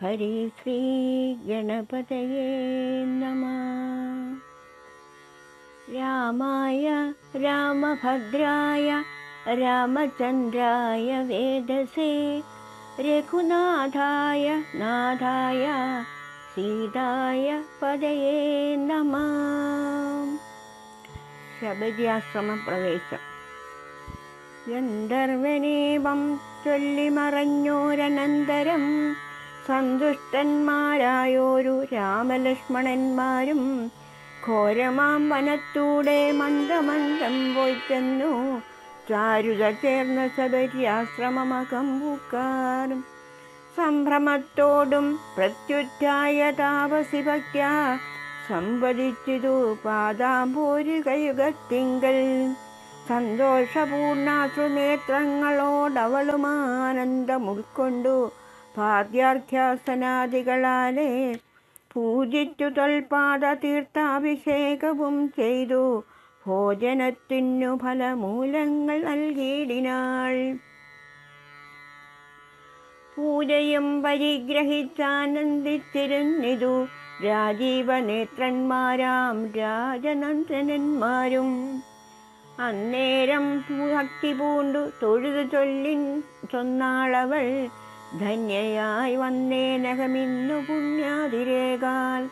ഹരി ശ്രീ ഗണപതയേ നമ രാമായ രാമഭദ്രായ രാമചന്ദ്രായ വേദസേ രഘുനാഥായ നാഥായ സീതായ പതയേ നമ ശബരിയാശ്രമ പ്രവേശം ഗന്ധർവനേവം ചൊല്ലിമറഞ്ഞോരനന്തരം സന്തുഷ്ടന്മാരായോരു രാമലക്ഷ്മണന്മാരും ഘോരമാം വനത്തൂടെ മന്ദമന്ദം പോയി ചെന്നു. ചാരുത ചേർന്ന ശബരിയാശ്രമമകം പൂക്കാറും. സംഭ്രമത്തോടും പ്രത്യുറ്റായ താപസി ഭക്യ സംവദിച്ചിതു പാദാംബോരുകയുഗത്തിങ്കൽ. സന്തോഷപൂർണാശ്രു നേത്രങ്ങളോടവളും ആനന്ദം ഉൾക്കൊണ്ടു പാദ്യാർത്ഥ്യാസനാദികളാലെ പൂജിച്ചു തൽപാദ തീർത്ഥാഭിഷേകവും ചെയ്തു. ഭോജനത്തിനു ഫലമൂലങ്ങൾ നൽകിയിടിനാൾ. പൂജയും പരിഗ്രഹിച്ചാനന്ദിച്ചിരുന്നിതു രാജീവനേത്രന്മാരാം രാജനന്ദനന്മാരും. അന്നേരം ഭക്തി പൂണ്ടു തൊഴുതു ചൊല്ലിൻ ചൊന്നാളവൾ ധന്യയായി വന്നേനകമിന്നു പുണ്യാതിരേകാൽ.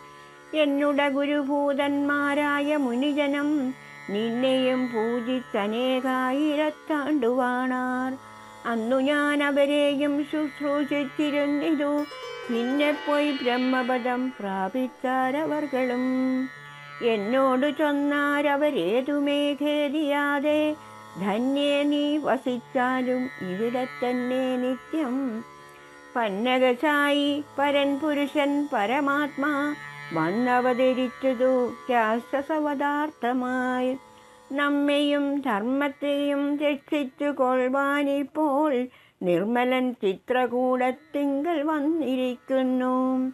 എന്നുട ഗുരുഭൂതന്മാരായ മുനിജനം നിന്നെയും പൂജിച്ചനേകായിരത്താണ്ടുവാണാർ. അന്നു ഞാൻ അവരെയും ശുശ്രൂഷിച്ചിരുന്നിതു. പിന്നെ പോയി ബ്രഹ്മപദം പ്രാപിച്ചാരവർകളും. എന്നോട് ചൊന്നാരവരേതുമേ ഖേദിയാതെ ധന്യേ നീ വസിച്ചാലും ഇവിടെ തന്നെ നിത്യം. പന്നകശായി പരൻ പുരുഷൻ പരമാത്മാ വന്നവതരിച്ചതു രാക്ഷസവതാർത്ഥമായി. നമ്മെയും ധർമ്മത്തെയും രക്ഷിച്ചു കൊള്ളുവാനിപ്പോൾ നിർമ്മലൻ ചിത്രകൂടത്തിങ്കൽ വന്നിരിക്കുന്നു.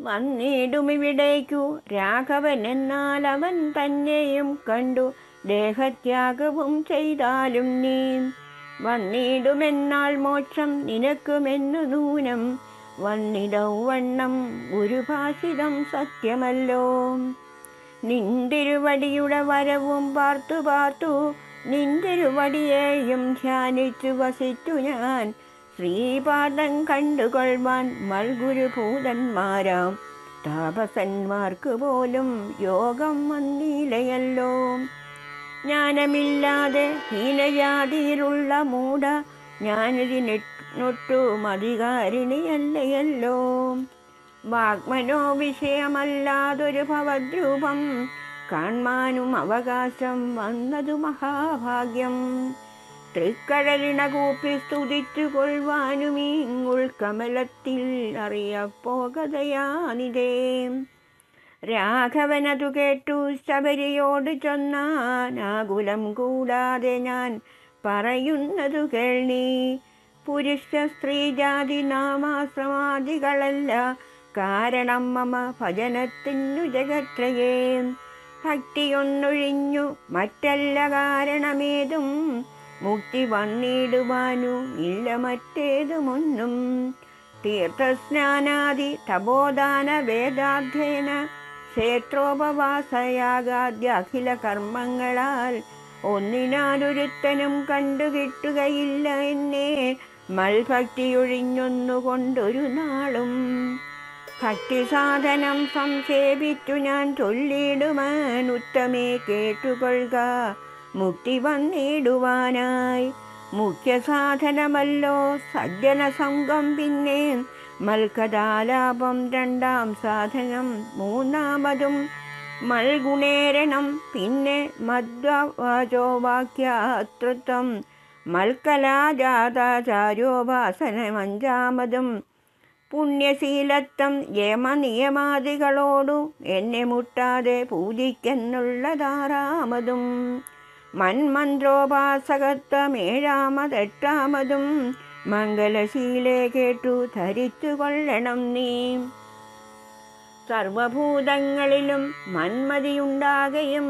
വന്നിടുമിവിടേക്കു രാഘവൻ എന്നാൽ അവൻ തന്നെയും കണ്ടു. ദേഹത്യാഗവും ചെയ്താലും നീ വന്നിടുമെന്നാൽ മോക്ഷം നിനക്കുമെന്നു നൂനം. വന്നിടവണ്ണം ഭാഷിതം സത്യമല്ലോ. നിന്തിരുവടിയുടെ വരവും പാർത്തു പാർത്തു നിന്തിരുവടിയെയും ധ്യാനിച്ചു വസിച്ചു ഞാൻ. ശ്രീപാദം കണ്ടുകൊള്ളുവാൻ മൽഗുരുഭൂതന്മാരാം. താപസന്മാർക്ക് പോലും യോഗം വന്നിലയല്ലോ ജ്ഞാനമില്ലാതെ ഹീനജാതിയിലുള്ള മൂഢ ഞാനിതിനൊട്ടും അധികാരിണിയല്ലയല്ലോ വാഗ്മനോ വിഷയമല്ലാതൊരു ഭവദ്രൂപം കാൺമാനും അവകാശം വന്നതു മഹാഭാഗ്യം. തൃക്കടലിണ കൂപ്പി സ്തുതിച്ചു കൊള്ളുവാനും ഈ ഉൾക്കമലത്തിൽ രാഘവനതു കേട്ടു ശബരിയോട് ചൊന്നാനാകുലം കൂടാതെ ഞാൻ പറയുന്നതു കേൾണി പുരുഷ സ്ത്രീ ജാതി നാമാശ്രമാദികളല്ല കാരണം മമ ഭജനത്തിനു ജഗത്രയേ. ഭക്തിയൊന്നൊഴിഞ്ഞു മറ്റല്ല കാരണമേതും മുക്തി വന്നിടുവാനു ഇല്ല മറ്റേതുമൊന്നും. തീർത്ഥസ്നാനാദി തപോദാന വേദാധ്യയന ക്ഷേത്രോപവാസയാകാദ്യ അഖില കർമ്മങ്ങളാൽ ഒന്നിനാലൊരുത്തനും കണ്ടുകിട്ടുകയില്ല എന്നെ. മൽഭക്തിയൊഴിഞ്ഞൊന്നുകൊണ്ടൊരു നാളും ഭക്തി സാധനം സംക്ഷേപിച്ചു ഞാൻ ചൊല്ലിടുവാൻ ഉത്തമേ കേട്ടുകൊള്ളുക. മുക്തി വന്നിടുവാനായി. മുഖ്യ സാധനമല്ലോ സജ്ജന സംഘം പിന്നെ മൽക്കഥാലാപം രണ്ടാം സാധനം മൂന്നാമതും മൽഗുണേരണം പിന്നെ മധ്വവാചോ വാക്യാതൃത്വം മൽക്കലാജാതാചാര്യോപാസനം അഞ്ചാമതും പുണ്യശീലത്വം യമനിയമാദികളോടു എന്നെ മുട്ടാതെ പൂജിക്കെന്നുള്ളതാറാമതും. മന്മന്ത്രോപാസകത്വം ഏഴാമതെട്ടാമതും. മംഗലശീലെ കേട്ടു ധരിച്ചു കൊള്ളണം നീ. സർവഭൂതങ്ങളിലും മന്മതിയുണ്ടാകയും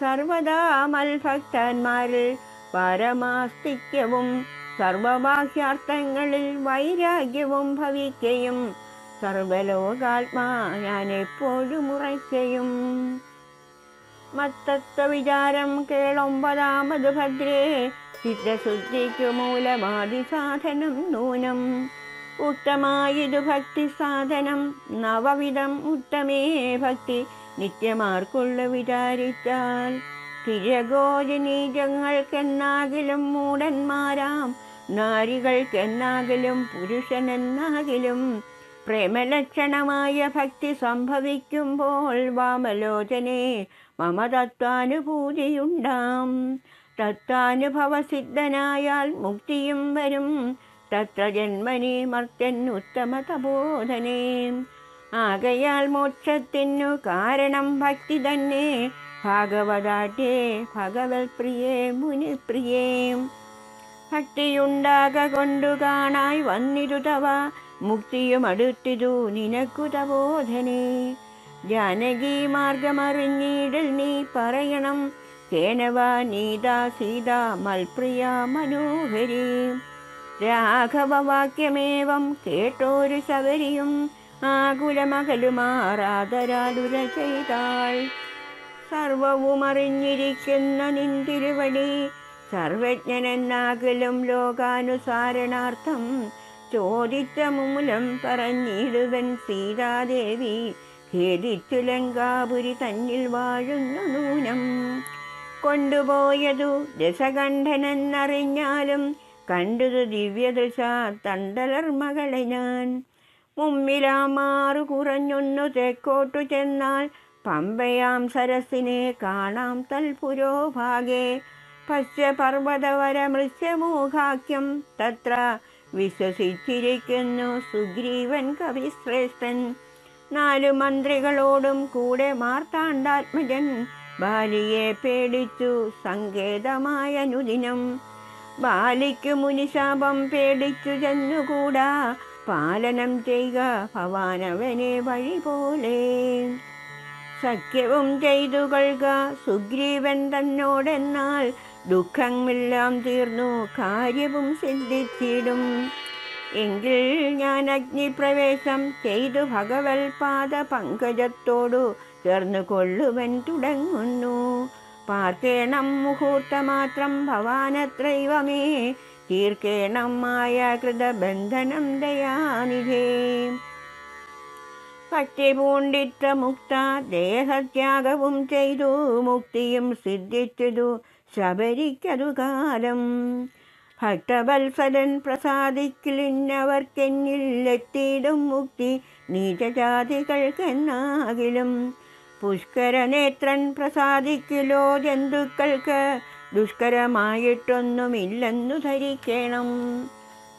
സർവദാ മൽഭക്തന്മാരിൽ പരമാസ്തിക്യവും സർവബാഹ്യാർത്ഥങ്ങളിൽ വൈരാഗ്യവും ഭവിക്കയും സർവലോകാത്മാ ഞാൻ എപ്പോഴും ഉറയ്ക്കയും. മത്തത്വ വിചാരം കേളൊമ്പതാമത് ഭദ്രേ ചിത്തശുദ്ധിക്കു മൂലമാതി സാധനം നൂനം. ഉത്തമായിതു ഭക്തി സാധനം നവവിധം ഉത്തമേ ഭക്തി. നിത്യമാർക്കുള്ള വിചാരിച്ചാൽ തിരഗോജനീജങ്ങൾക്കെന്നാകിലും മൂടന്മാരാം നാരികൾക്കെന്നാകിലും പുരുഷനെന്നാകിലും പ്രേമലക്ഷണമായ ഭക്തി സംഭവിക്കുമ്പോൾ വാമലോചനെ മമ തത്വാനുഭൂതിയുണ്ടാം തത്വാനുഭവസിദ്ധനായാൽ മുക്തിയും വരും. തത്ര ജന്മനി മർത്യൻ ഉത്തമ തബോധനേ ആകയാൽ മോക്ഷത്തിനു കാരണം ഭക്തി തന്നെ. ഭാഗവതാട്ടേ ഭഗവത് പ്രിയേ മുനിപ്രിയേ. ഭക്തിയുണ്ടാക കൊണ്ടു കാണായി വന്നിരുതവ. മുക്തിയും അടുത്തിതു നിനക്കു തബോധനേ ജാനകി മാർഗമറിഞ്ഞിടൽ നീ പറയണം. കേനവ നീതാ സീതാ മൽപ്രിയ മനോഹരി. രാഘവവാക്യമേവം കേട്ടോരു ശബരിയും ആകുലമകലുമാറാതരാതുര ചെയ്താൾ. സർവവും അറിഞ്ഞിരിക്കുന്ന നിന്തിരുവടി സർവജ്ഞനെന്നാകലും ലോകാനുസാരണാർത്ഥം ചോദിച്ച മൂലം പറഞ്ഞിടുവൻ സീതാദേവി ഖേദിച്ചു ലങ്കാപുരി തന്നിൽ വാഴുന്ന നൂനം. കൊണ്ടുപോയതു രസകണ്ഠനെന്നറിഞ്ഞാലും കണ്ടതു ദിവ്യദശ തണ്ടലർ മകളെ ഞാൻ. മുമ്പിലാമാറു കുറഞ്ഞൊന്നു തെക്കോട്ടു ചെന്നാൽ പമ്പയാം സരസിനെ കാണാം തൽപുരോഭാഗേ പശ്ചപർവതവര മൃശ്യമൂഖാഖ്യം തത്ര വിശ്വസിച്ചിരിക്കുന്നു സുഗ്രീവൻ കവിശ്രേഷ്ഠൻ. നാലു മന്ത്രികളോടും കൂടെ മാർത്താണ്ഡാത്മജൻ ബാലിയെ പേടിച്ചു. സങ്കേതമായ അനുദിനം. ബാലിക്കു മുനിശാപം പേടിച്ചു ചെന്നുകൂടാ. പാലനം ചെയ്യുക ഭവാനവനെ വഴി പോലെ സഖ്യവും ചെയ്തു കൊള്ളുക. സുഗ്രീവൻ തന്നോടെന്നാൽ ദുഃഖമെല്ലാം തീർന്നു. കാര്യവും സിദ്ധിച്ചിടും. എങ്കിൽ ഞാൻ അഗ്നിപ്രവേശം ചെയ്തു. ഭഗവത്പാദ പങ്കജത്തോടു ചേർന്നു കൊള്ളുവൻ തുടങ്ങുന്നു. പാർക്കേണം മുഹൂർത്തമാത്രം ഭവാനത്രൈവമേ. തീർക്കേണം മായ കൃതബന്ധനം ദയാനിധേ. ഭക്തി പൂണ്ടിത്ത മുക്ത ദേഹത്യാഗവും ചെയ്തു. മുക്തിയും സിദ്ധിച്ചതു ശബരിക്കതു കാലം. ഭക്തവത്സരൻ പ്രസാദിക്കലിന്നവർക്കെന്നിൽ എത്തിയിടും മുക്തി. നീചജാതികൾക്കെന്നാകിലും പുഷ്കരനേത്രൻ പ്രസാദിക്കിലോ ജന്തുക്കൾക്ക് ദുഷ്കരമായിട്ടൊന്നുമില്ലെന്നു ധരിക്കണം.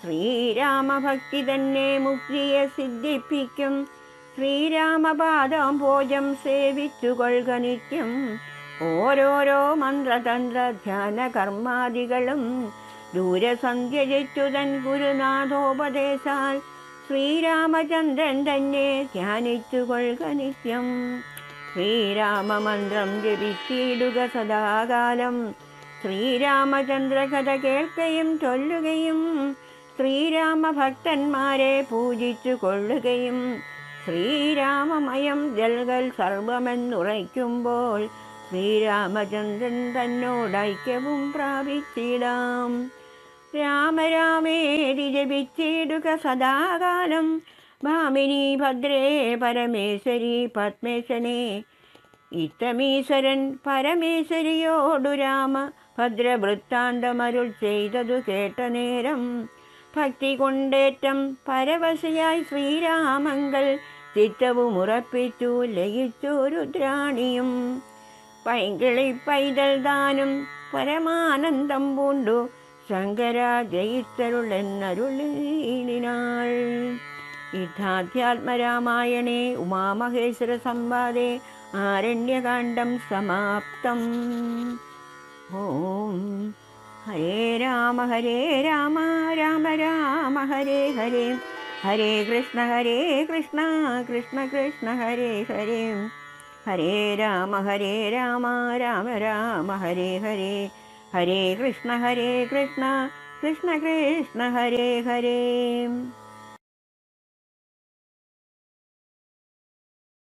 ശ്രീരാമഭക്തി തന്നെ മുക്തിയെ സിദ്ധിപ്പിക്കും. ശ്രീരാമപാദം ഭോജം സേവിച്ചു കൊള്ളുക നിത്യം. ഓരോരോ മന്ത്രതന്ത്ര ധ്യാന കർമാദികളും ദൂരസന്ധ്യജിച്ചുതൻ ഗുരുനാഥോപദേശാൽ ശ്രീരാമചന്ദ്രൻ തന്നെ ധ്യാനിച്ചു കൊള്ളുക നിത്യം. ശ്രീരാമമന്ത്രം ജപിച്ചിടുക സദാകാലം. ശ്രീരാമചന്ദ്ര കഥ കേൾക്കുകയും ചൊല്ലുകയും ശ്രീരാമഭക്തന്മാരെ പൂജിച്ചു കൊള്ളുകയും ശ്രീരാമമയം ജൽകൽ സർവമെന്നുറയ്ക്കുമ്പോൾ ശ്രീരാമചന്ദ്രൻ തന്നോടൈക്യവും പ്രാപിച്ചിടാം. രാമരാമേരി ജപിച്ചിടുക സദാകാലം. ഭാമിനി ഭദ്രേ പരമേശ്വരി പത്മേശനെ. ഇത്തമീശ്വരൻ പരമേശ്വരിയോടു രാമ ഭദ്രവൃത്താന്തമരുൾ ചെയ്തതു കേട്ട നേരം ഭക്തി കൊണ്ടേറ്റം പരവശയായി ശ്രീരാമങ്കൽ ചിത്തവും ഉറപ്പിച്ചു ലയിച്ചു രുദ്രാണിയും. പൈങ്കിളി പൈതൽ ദാനും പരമാനന്ദം പൂണ്ടു ശങ്കര യുദ്ധാധ്യാത്മരാമായണേ ഉമാമഹേശ്വര സംവാദേ ആരണ്യകാണ്ഡം സമാപ്തം. ഓം. ഹരേ രാമ ഹരേ രാമ രാമ രാമ ഹരേ ഹരേ. ഹരേ കൃഷ്ണ ഹരേ കൃഷ്ണ കൃഷ്ണ കൃഷ്ണ ഹരേ ഹരേ. ഹരേ രാമ ഹരേ രാമ രാമ രാമ ഹരേ ഹരേ. ഹരേ കൃഷ്ണ ഹരേ കൃഷ്ണ കൃഷ്ണ കൃഷ്ണ ഹരേ ഹരേ.